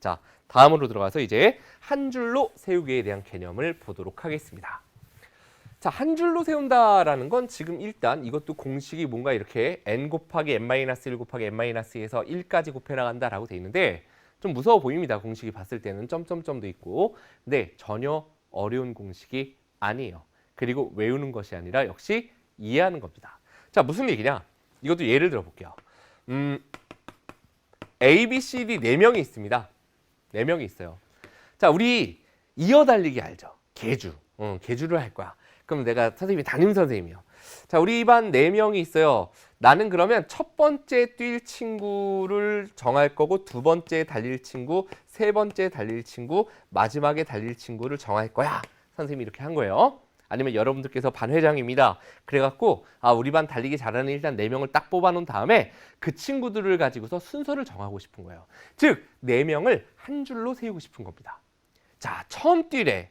자, 다음으로 들어가서 이제 한 줄로 세우기에 대한 개념을 보도록 하겠습니다. 자, 한 줄로 세운다라는 건 지금 일단 이것도 공식이 뭔가 이렇게 n 곱하기 n-1 곱하기 n-2에서 1까지 곱해 나간다라고 돼 있는데 좀 무서워 보입니다. 공식이 봤을 때는 점점점도 있고. 근데 전혀 어려운 공식이 아니에요. 그리고 외우는 것이 아니라 역시 이해하는 겁니다. 자, 무슨 얘기냐? 이것도 예를 들어 볼게요. 음, A, B, C, D 네 명이 있습니다. 네 명이 있어요. 자, 우리 이어 달리기 알죠? 계주. 응, 계주를 할 거야. 그럼 내가 선생님이 담임 선생님이요. 자, 우리 반 네 명이 있어요. 나는 그러면 첫 번째 뛸 친구를 정할 거고 두 번째 달릴 친구, 세 번째 달릴 친구, 마지막에 달릴 친구를 정할 거야. 선생님이 이렇게 한 거예요. 아니면 여러분들께서 반 회장입니다. 그래갖고 아 우리 반 달리기 잘하는 일단 네 명을 딱 뽑아놓은 다음에 그 친구들을 가지고서 순서를 정하고 싶은 거예요. 즉 네 명을 한 줄로 세우고 싶은 겁니다. 자 처음 뛸에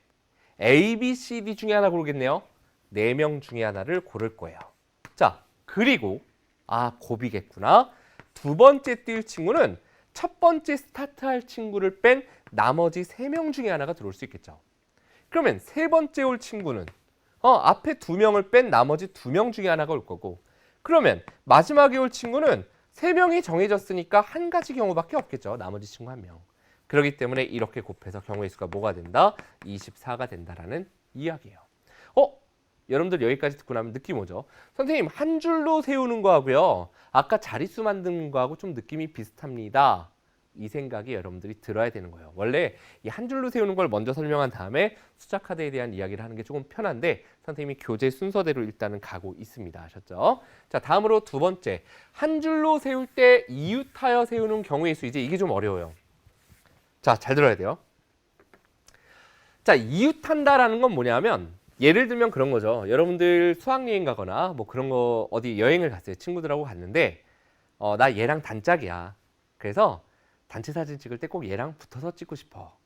A, B, C, D 중에 하나 고르겠네요. 네 명 중에 하나를 고를 거예요. 자 그리고 아 고비겠구나. 두 번째 뛸 친구는 첫 번째 스타트할 친구를 뺀 나머지 세 명 중에 하나가 들어올 수 있겠죠. 그러면 세 번째 올 친구는 어, 앞에 두 명을 뺀 나머지 두 명 중에 하나가 올 거고 그러면 마지막에 올 친구는 세 명이 정해졌으니까 한 가지 경우밖에 없겠죠. 나머지 친구 한 명. 그렇기 때문에 이렇게 곱해서 경우의 수가 뭐가 된다? 24가 된다라는 이야기예요. 어? 여러분들 여기까지 듣고 나면 느낌 오죠? 선생님 한 줄로 세우는 거하고요. 아까 자릿수 만드는 거하고 좀 느낌이 비슷합니다. 이 생각이 여러분들이 들어야 되는 거예요. 원래 이 한 줄로 세우는 걸 먼저 설명한 다음에 숫자 카드에 대한 이야기를 하는 게 조금 편한데 선생님이 교재 순서대로 일단은 가고 있습니다. 아셨죠? 자, 다음으로 두 번째. 한 줄로 세울 때 이웃하여 세우는 경우의 수 이제 이게 좀 어려워요. 자, 잘 들어야 돼요. 자, 이웃한다라는 건 뭐냐면 예를 들면 그런 거죠. 여러분들 수학여행 가거나 뭐 그런 거 어디 여행을 갔어요. 친구들하고 갔는데 어, 나 얘랑 단짝이야. 그래서 단체 사진 찍을 때 꼭 얘랑 붙어서 찍고 싶어.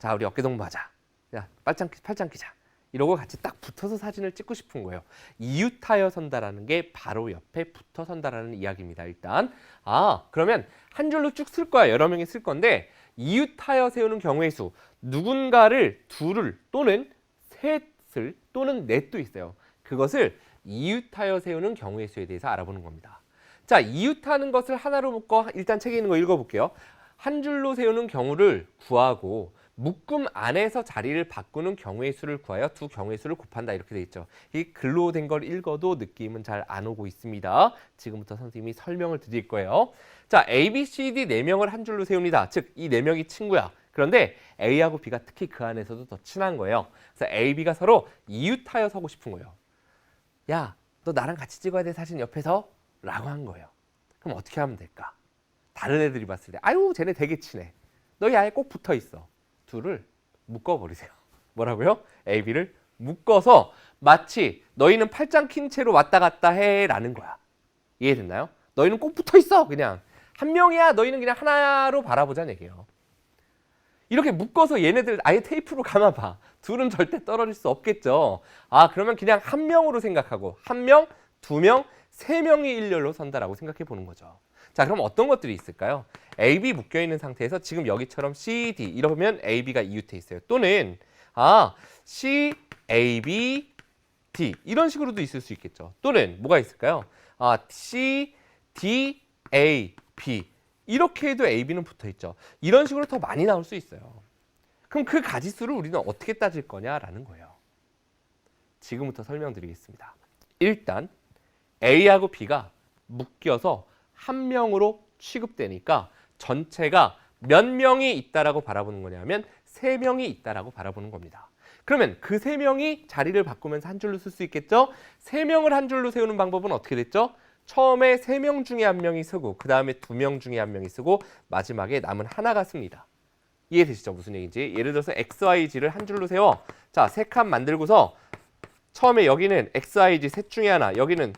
자, 우리 어깨 동무 하자. 야, 팔짱, 팔짱 끼자. 이러고 같이 딱 붙어서 사진을 찍고 싶은 거예요. 이웃하여 선다라는 게 바로 옆에 붙어 선다라는 이야기입니다. 일단. 아, 그러면 한 줄로 쭉 쓸 거야. 여러 명이 쓸 건데 이웃하여 세우는 경우의 수. 누군가를 둘을 또는 셋을 또는 넷도 있어요. 그것을 이웃하여 세우는 경우의 수에 대해서 알아보는 겁니다. 자, 이웃하는 것을 하나로 묶어 일단 책에 있는 거 읽어볼게요. 한 줄로 세우는 경우를 구하고 묶음 안에서 자리를 바꾸는 경우의 수를 구하여 두 경우의 수를 곱한다 이렇게 돼 있죠. 이 글로 된 걸 읽어도 느낌은 잘 안 오고 있습니다. 지금부터 선생님이 설명을 드릴 거예요. 자, A, B, C, D 네 명을 한 줄로 세웁니다. 즉, 이 네 명이 친구야. 그런데 A하고 B가 특히 그 안에서도 더 친한 거예요. 그래서 A, B가 서로 이웃하여 서고 싶은 거예요. 야, 너 나랑 같이 찍어야 돼 사진 옆에서 라고 한 거예요. 그럼 어떻게 하면 될까? 다른 애들이 봤을 때 아유 쟤네 되게 친해. 너희 아예 꼭 붙어 있어. 둘을 묶어버리세요. 뭐라고요? A, B를 묶어서 마치 너희는 팔짱 낀 채로 왔다 갔다 해라는 거야. 이해됐나요? 너희는 꼭 붙어 있어 그냥 한 명이야 너희는 그냥 하나로 바라보자는 얘기예요. 이렇게 묶어서 얘네들 아예 테이프로 감아봐. 둘은 절대 떨어질 수 없겠죠. 아 그러면 그냥 한 명으로 생각하고 한 명, 두 명, 세 명이 일렬로 선다라고 생각해 보는 거죠. 자, 그럼 어떤 것들이 있을까요? A, B 묶여 있는 상태에서 지금 여기처럼 C, D 이러면 A, B가 이웃해 있어요. 또는 아 C, A, B, D 이런 식으로도 있을 수 있겠죠. 또는 뭐가 있을까요? 아 C, D, A, B 이렇게 해도 A, B는 붙어 있죠. 이런 식으로 더 많이 나올 수 있어요. 그럼 그 가지수를 우리는 어떻게 따질 거냐라는 거예요. 지금부터 설명드리겠습니다. 일단 A하고 B가 묶여서 한 명으로 취급되니까 전체가 몇 명이 있다라고 바라보는 거냐면 세 명이 있다라고 바라보는 겁니다. 그러면 그 세 명이 자리를 바꾸면서 한 줄로 쓸 수 있겠죠? 세 명을 한 줄로 세우는 방법은 어떻게 됐죠? 처음에 세 명 중에 한 명이 쓰고 그 다음에 두 명 중에 한 명이 쓰고 마지막에 남은 하나가 씁니다. 이해되시죠? 무슨 얘기인지. 예를 들어서 X, Y, G를 한 줄로 세워. 자, 세 칸 만들고서 처음에 여기는 X, Y, G 셋 중에 하나, 여기는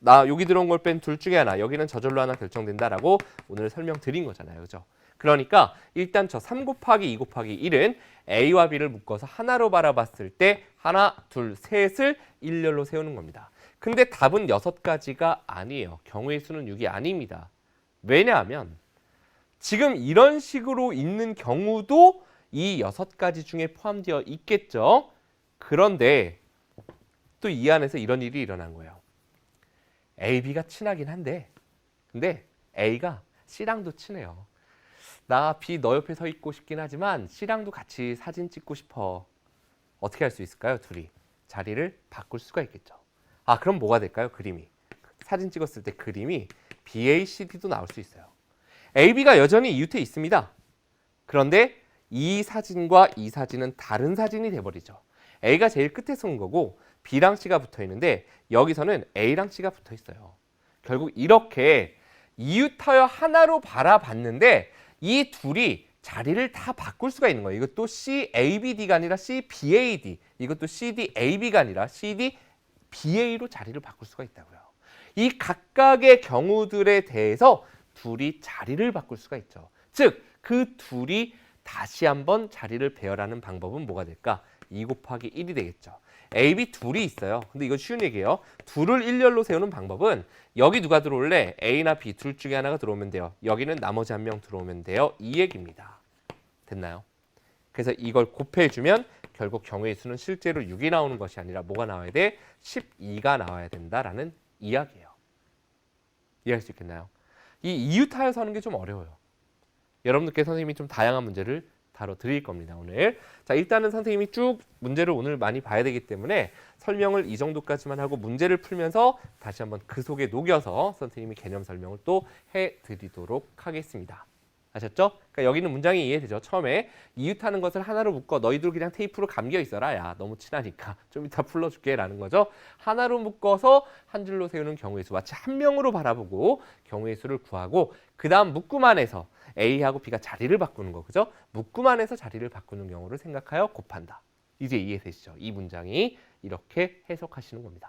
나 여기 들어온 걸 뺀 둘 중에 하나, 여기는 저절로 하나 결정된다라고 오늘 설명드린 거잖아요. 그죠? 그러니까 일단 저 3 곱하기 2 곱하기 1은 A와 B를 묶어서 하나로 바라봤을 때 하나, 둘, 셋을 일렬로 세우는 겁니다. 근데 답은 여섯 가지가 아니에요. 경우의 수는 6이 아닙니다. 왜냐하면 지금 이런 식으로 있는 경우도 이 여섯 가지 중에 포함되어 있겠죠. 그런데 또 이 안에서 이런 일이 일어난 거예요. A, B가 친하긴 한데 근데 A가 C랑도 친해요. 나 B 너 옆에 서 있고 싶긴 하지만 C랑도 같이 사진 찍고 싶어. 어떻게 할 수 있을까요? 둘이 자리를 바꿀 수가 있겠죠. 아 그럼 뭐가 될까요? 그림이 사진 찍었을 때 그림이 BACD도 나올 수 있어요. AB가 여전히 이웃에 있습니다. 그런데 이 사진과 이 사진은 다른 사진이 돼버리죠. A가 제일 끝에 선 거고 B랑 C가 붙어 있는데 여기서는 A랑 C가 붙어 있어요. 결국 이렇게 이웃하여 하나로 바라봤는데 이 둘이 자리를 다 바꿀 수가 있는 거예요. 이것도 CABD가 아니라 CBAD, 이것도 CDAB가 아니라 CDBA로 자리를 바꿀 수가 있다고요. 이 각각의 경우들에 대해서 둘이 자리를 바꿀 수가 있죠. 즉, 그 둘이 다시 한번 자리를 배열하는 방법은 뭐가 될까? 2 곱하기 1이 되겠죠. A, B 둘이 있어요. 근데 이거 쉬운 얘기예요. 둘을 일렬로 세우는 방법은 여기 누가 들어올래? A나 B 둘 중에 하나가 들어오면 돼요. 여기는 나머지 한 명 들어오면 돼요. 이 얘기입니다. 됐나요? 그래서 이걸 곱해주면 결국 경우의 수는 실제로 6이 나오는 것이 아니라 뭐가 나와야 돼? 12가 나와야 된다라는 이야기예요. 이해할 수 있겠나요? 이 이웃하여서 하는 게 좀 어려워요. 여러분들께 선생님이 좀 다양한 문제를 다뤄 드릴 겁니다, 오늘. 자, 일단은 선생님이 쭉 문제를 오늘 많이 봐야 되기 때문에 설명을 이 정도까지만 하고 문제를 풀면서 다시 한번 그 속에 녹여서 선생님이 개념 설명을 또 해 드리도록 하겠습니다. 아셨죠? 그러니까 여기는 문장이 이해되죠. 처음에 이웃하는 것을 하나로 묶어 너희들 그냥 테이프로 감겨 있어라. 야, 너무 친하니까 좀 이따 풀러줄게라는 거죠. 하나로 묶어서 한 줄로 세우는 경우의 수 마치 한 명으로 바라보고 경우의 수를 구하고 그 다음 묶음 안에서 A하고 B가 자리를 바꾸는 거 그죠? 묶음 안에서 자리를 바꾸는 경우를 생각하여 곱한다. 이제 이해되시죠? 이 문장이 이렇게 해석하시는 겁니다.